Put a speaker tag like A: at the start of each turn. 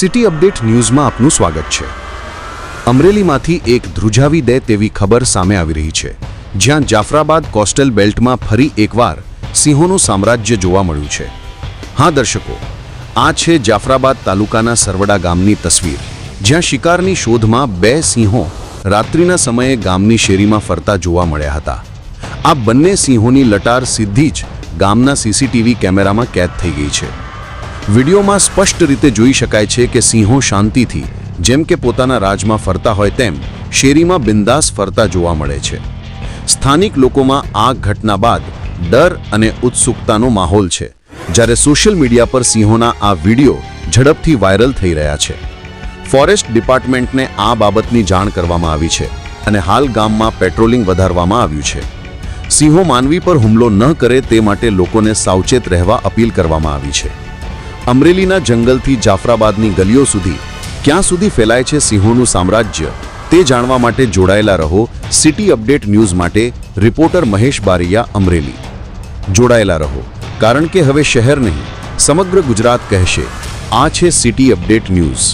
A: City update ન્યૂઝમાં આપનું સ્વાગત છે. અમરેલીમાંથી એક ધ્રુજાવી દે તેવી ખબર સામે આવી રહી છે. જ્યાં જાફરાબાદ કોસ્ટલ બેલ્ટમાં ફરી એકવાર સિંહોનું સામ્રાજ્ય જોવા મળ્યું છે. હા, દર્શકો, આ છે જાફરાબાદ તાલુકાના સરવડા ગામની તસવીર, જ્યાં શિકારની શોધમાં બે સિંહો રાત્રિના સમયે ગામની શેરીમાં ફરતા જોવા મળ્યા હતા. આ બંને સિંહોની લટાર સીધી જ ગામના સીસીટીવી કેમેરામાં કેદ થઈ ગઈ છે. વિડીયોમાં સ્પષ્ટ રીતે જોઈ શકાય છે કે સિંહો શાંતિથી, જેમ કે પોતાના રાજમાં ફરતા હોય તેમ, શેરીમાં બિંદાસ ફરતા જોવા મળે છે. સ્થાનિક લોકોમાં આ ઘટના બાદ ડર અને ઉત્સુકતાનો માહોલ છે. જ્યારે સોશિયલ મીડિયા પર સિંહોના આ વીડિયો ઝડપથી વાયરલ થઈ રહ્યા છે. ફોરેસ્ટ ડિપાર્ટમેન્ટને આ બાબતની જાણ કરવામાં આવી છે અને હાલ ગામમાં પેટ્રોલિંગ વધારવામાં આવ્યું છે. સિંહો માનવી પર હુમલો ન કરે તે માટે લોકોને સાવચેત રહેવા અપીલ કરવામાં આવી છે. અમરેલીના જંગલથી જાફરાબાદની ગલીઓ સુધી ક્યાં સુધી ફેલાય છે સિંહોનું સામ્રાજ્ય તે જાણવા માટે જોડાયેલા રહો સિટી અપડેટ ન્યૂઝ માટે રિપોર્ટર મહેશ બારિયા અમરેલી. જોડાયેલા રહો, કારણ કે હવે શહેર નહીં, સમગ્ર ગુજરાત કહેશે, આ છે સિટી અપડેટ ન્યૂઝ.